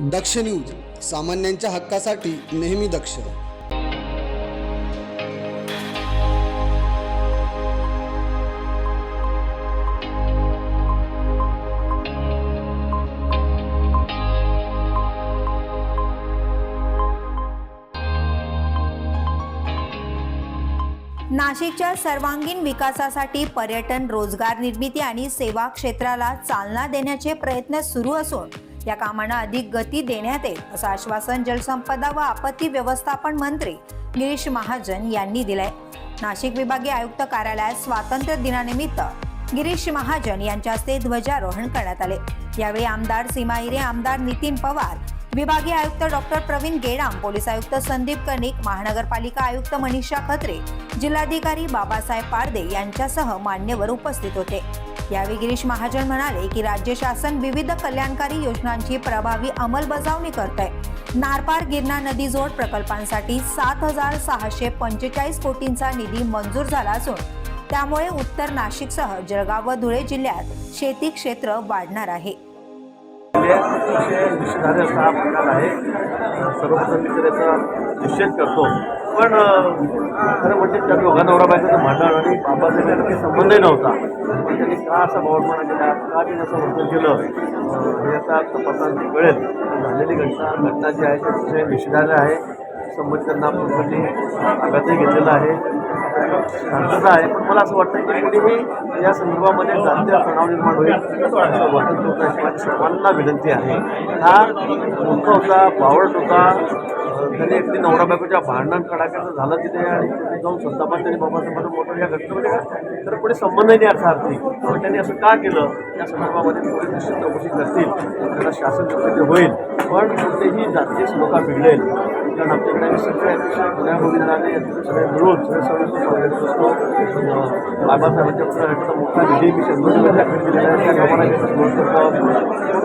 दक्ष news सामान्यांच्या हक्कासाठी नेहमी दक्ष. नाशिकच्या सर्वांगीण विकासासाठी पर्यटन रोजगार निर्मिती आणि सेवा क्षेत्राला चालना देण्याचे प्रयत्न सुरू असून या कामांना अधिक गती देण्यात येईल असं आश्वासन जलसंपदा व आपत्ती व्यवस्थापन मंत्री गिरीश महाजन यांनी दिलंय. नाशिक विभागीय आयुक्त कार्यालयात स्वातंत्र्य दिनानिमित्त गिरीश महाजन यांच्या हस्ते ध्वजारोहण करण्यात आले. यावेळी आमदार सीमा हिरे आमदार नितीन पवार विभागीय आयुक्त डॉक्टर प्रवीण गेडाम पोलीस आयुक्त संदीप कनिक महानगरपालिका आयुक्त मनीषा खत्रे जिल्हाधिकारी बाबासाहेब पारदे यांच्यासह मान्यवर उपस्थित होते. यावेळी गिरीश महाजन म्हणाले की राज्य शासन विविध कल्याणकारी योजनांची प्रभावी अंमलबजावणी करत आहे नारपार गिरणा नदी जोड प्रकल्पांसाठी सात हजार सहाशे पंचेचाळीस कोटींचा निधी मंजूर झाला असून त्यामुळे उत्तर नाशिकसह जळगाव व धुळे जिल्ह्यात शेती क्षेत्र वाढणार आहे. अतिशय असा हा प्रकार आहे सर्वप्रथम मी निषेध करतो. पण खरं म्हणजे त्या दोघा नवरा बायकोचं भांडण आणि बाबासाहेब यांना काही संबंधही नव्हता. पण त्यांनी का असा भावपणा केला का त्यांनी असं वर्तन केलं हे आता तपासांनी कळेल झालेली घटना घटना जी आहे ती अतिशय निषेधार्ह आहे. संबंधित त्यांना पोलिसांनी ताब्यातही घेतलेलं आहे. शांतता आहे. पण मला असं वाटतं की कुठेही या संदर्भामध्ये जातीय तणाव निर्माण होईल. असं वर्तन होतं माझी सर्वांना विनंती आहे. हा मोठा होता बावळट होता. त्यांनी एकटी नवरा बायकोच्या भांडण कडाक्याचं झालं तिथे आणि तिथे जाऊन संतापात त्यांनी बाबासाहेबांना मोठं या घटनेमध्ये तर पुढे संबंधही नाही अर्थार्थी पण त्यांनी असं का केलं? या संदर्भामध्ये ते निश्चित चौकशी करतील. त्याला शासन चौकशी होईल. पण कुठेही जातीय श्लोका बिघडेल. कारण आमच्याकडे आम्ही सगळे अतिशय गुन्ह्यागोविंदाने सगळे मिळून सगळे सदस्य स्वागत असतो. बाबासाहेबांच्या पुढे मोठा निधी मी शंभर रुपये दिलेला आहे. त्या कामाला करतो.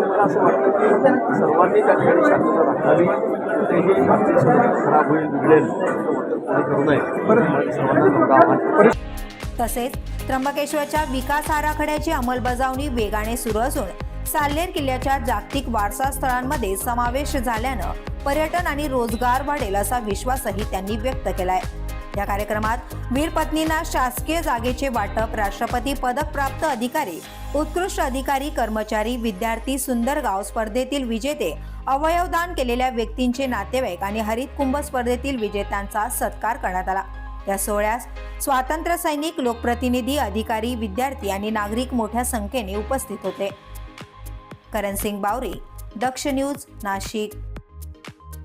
मला असं वाटतं की सर्वांनी त्या ठिकाणी शांतता राखावी. कुठेही खराब होईल बिघडेल करू नये सर्वांना तसेच त्र्यंबकेश्वरच्या विकास आराखड्याची अंमलबजावणी वेगाने सुरू असून साल्हेर किल्ल्याच्या जागतिक वारसा स्थळांमध्ये समावेश झाल्यानं पर्यटन आणि रोजगार वाढेल असा विश्वासही त्यांनी व्यक्त केलाय. या कार्यक्रमात वीर पत्नींना शासकीय जागेचे वाटप राष्ट्रपती पदक प्राप्त अधिकारी उत्कृष्ट अधिकारी कर्मचारी विद्यार्थी सुंदर गाव स्पर्धेतील विजेते अवयवदान केलेल्या व्यक्तींचे नातेवाईक आणि हरित कुंभ स्पर्धेतील विजेत्यांचा सत्कार करण्यात आला. या सोहळ्यास स्वातंत्र्य सैनिक लोकप्रतिनिधी अधिकारी विद्यार्थी आणि नागरिक मोठ्या संख्येने उपस्थित होते. करण सिंग बावरी दक्ष न्यूज नाशिक.